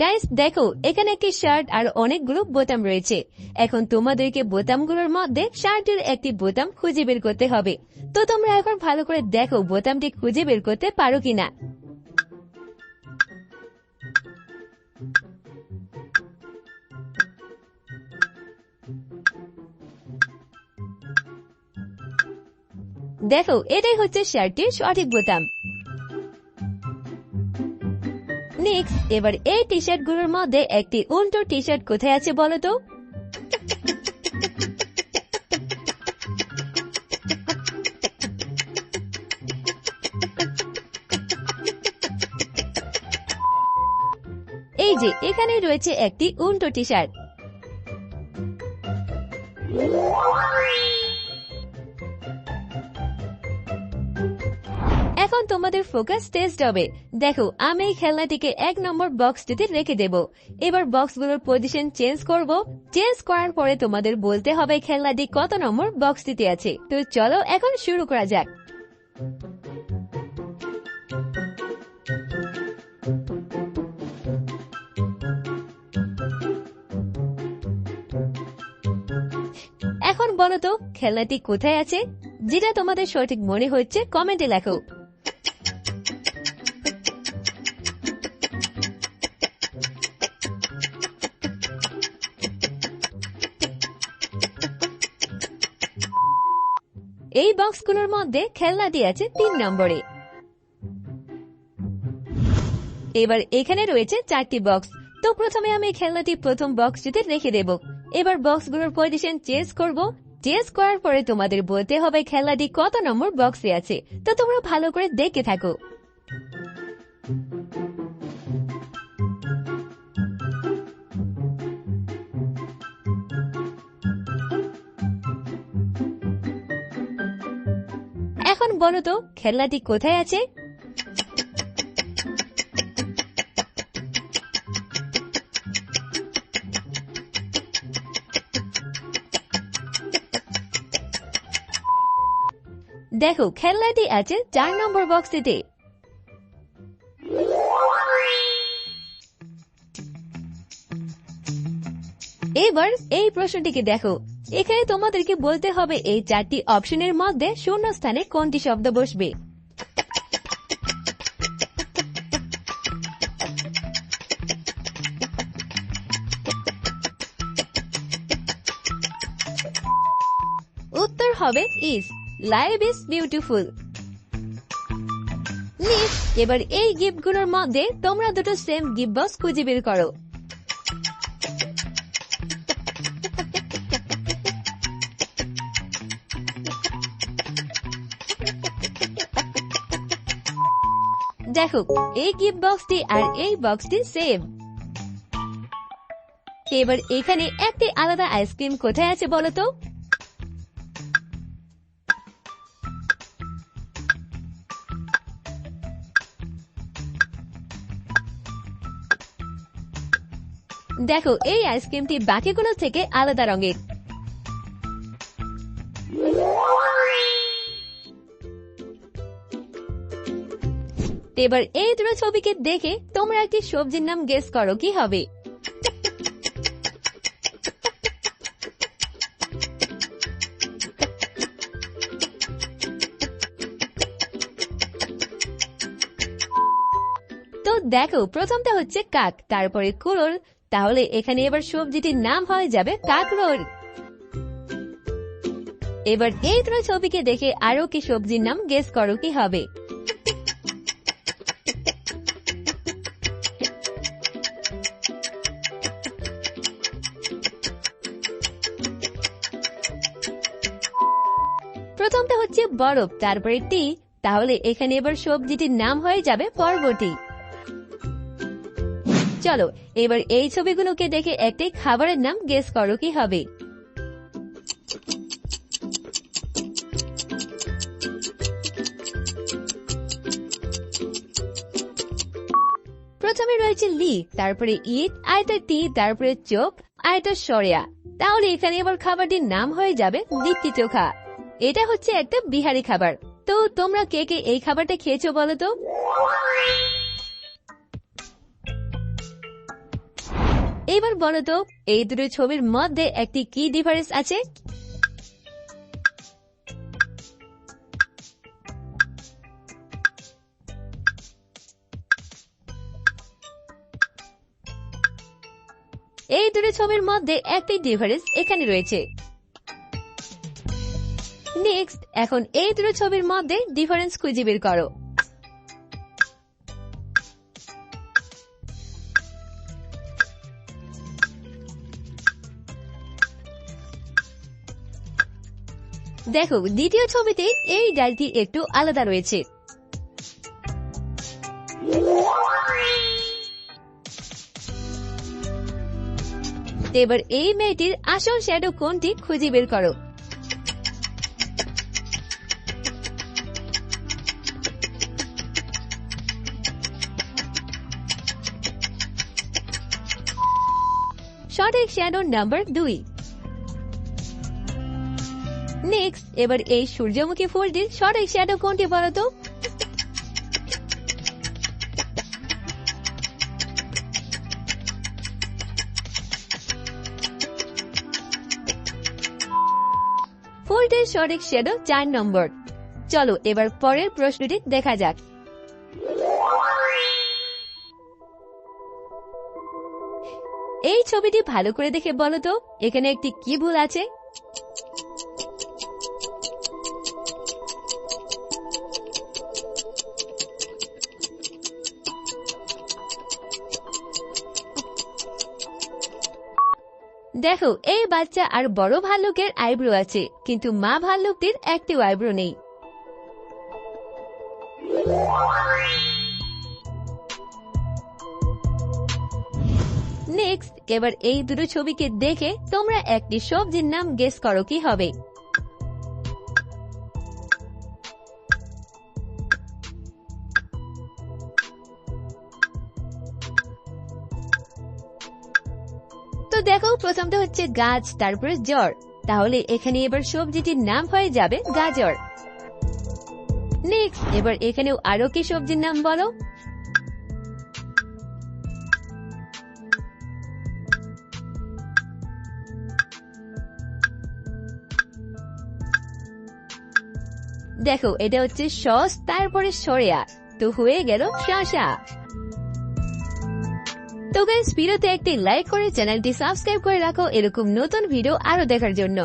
Guys দেখো, এখানে একটি শার্ট আর অনেকগুলো বোতাম রয়েছে। এখন তোমাদেরকে বোতামগুলোর মধ্যে শার্টের একটি বোতাম খুঁজে বের করতে হবে। তো তোমরা এখন ভালো করে দেখো বোতামটি খুঁজে বের করতে পারো কিনা। দেখো, এটাই হচ্ছে শার্টটির সঠিক বোতাম। নেক্সট এবার এই টি শার্টগুলোর মধ্যে একটি উল্টো টি শার্ট কোথায় আছে বলো তো? এই যে, এখানে রয়েছে একটি উল্টো টি শার্ট এখন তোমাদের ফোকাস টেস্ট হবে। দেখো, আমি এই খেলনাটিকে এক নম্বর বক্সটিতে রেখে দেব। এবার বক্সগুলোর পজিশন চেঞ্জ করব। চেঞ্জ করার পরে তোমাদের বলতে হবে খেলনাটি কত নম্বর বক্সটিতে আছে। তো চলো এখন শুরু করা যাক। এখন বলো তো, খেলনাটি কোথায় আছে? যেটা তোমাদের সঠিক মনে হচ্ছে কমেন্টে লেখো। এই বক্সগুলোর মধ্যে খেলনাটি আছে তিন নম্বরে। এবার এখানে রয়েছে চারটি বক্স। তো প্রথমে আমি খেলনাটি প্রথম বক্স বক্সটিতে রেখে দেব। এবার বক্সগুলোর পজিশন চেঞ্জ করব। চেঞ্জ করার পরে তোমাদের বলতে হবে খেলনাটি কত নম্বর বক্সে আছে। তো তোমরা ভালো করে দেখে থাকো। এখন বলো তো, খেলনাটি কোথায় আছে? দেখো, খেলনাটি আছে চার নম্বর বক্সটিতে। এবার এই প্রশ্নটিকে দেখো। এখানে তোমাদেরকে বলতে হবে, এই চারটি অপশনের মধ্যে শূন্য স্থানে কোনটি শব্দ বসবে? উত্তর হবে is live is beautiful list এবার এই গিফটগুলোর মধ্যে তোমরা দুটো সেম গিফট বক্স খুঁজে বের করো। দেখো, এই গিফট বক্সটি আর এই বক্সটি সেম এবার এখানে একটি আলাদা আইসক্রিম কোথায় আছে বলো তো? দেখো, এই আইসক্রিমটি বাকিগুলো থেকে আলাদা রঙের। এবার এই দুটো ছবিকে দেখে তোমরা একটি সবজির নাম গেস করো, কি হবে? তো দেখো, প্রথমটা হচ্ছে কাক, তারপরে কুড়োল। তাহলে এখানে এবার সবজিটির নাম হয়ে যাবে কাকরোল। এবার এই দুটো ছবিকে দেখে আরও কি সবজির নাম গেস করো, কি হবে? প্রথমটা হচ্ছে বরফ তারপরে টি। তাহলে এখানে এবার সবজিটির নাম হয়ে যাবে পর্বটি। চলো, এবার এই ছবিগুলোকে দেখে একটি খাবারের নাম গেস করো কি হবে। প্রথমে রয়েছে লি তারপরে ইট আয়তা টি, তারপরে চোখ আয়তা সরেয়া। তাহলে এখানে এবার খাবারটির নাম হয়ে যাবে লিট্টি চোখা। এটা হচ্ছে একটা বিহারি খাবার। তো তোমরা কে কে এই খাবারটা খেয়েছো বলো তো? এবার বলো তো, এই দুটো ছবির মধ্যে একটি কি ডিফারেন্স আছে? এই দুটো ছবির মধ্যে একটি ডিফারেন্স এখানে রয়েছে। নেক্সট এখন এই দুটো ছবির মধ্যে ডিফারেন্স খুঁজে বের করো। দেখো, দ্বিতীয় ছবিতে এই ডালটি একটু আলাদা রয়েছে। এবার এই মেয়েটির আসল শ্যাডো কোনটি খুঁজে বের করো। সঠিক শ্যাডো নাম্বার দুই। নেক্সট এবার এই সূর্যমুখী ফুলটির সঠিক শ্যাডো কোনটি বলো তো? ফুলটির সঠিক শ্যাডো চার নম্বর। চলো, এবার পরের প্রশ্নটি দেখা যাক। এই ছবিটি ভালো করে দেখে বলো তো, এখানে একটি কি ভুল আছে? দেখো, এই বাচ্চা আর বড় ভাল্লুকের আইব্রো আছে, কিন্তু মা ভাল্লুকটির একটিও আইব্রো নেই। নেক্সট এবার এই দুটো ছবিকে দেখে তোমরা একটি সবজির নাম গেস করো কি হবে। তো দেখো, প্রথমটা হচ্ছে গাছ, তারপরে জ্বর। তাহলে এখানে এবার সবজিটির নাম হয়ে যাবে গাজর। নেক্সট এবার এখানেও আরও কি সবজির নাম বলো? দেখো, এটা হচ্ছে সস, তারপরে সরেয়া। তো হয়ে গেল শশা তো গাইস ভিডিওতে একটি লাইক করে চ্যানেলটি সাবস্ক্রাইব করে রাখো। এরকম নতুন ভিডিও আরও দেখার জন্য।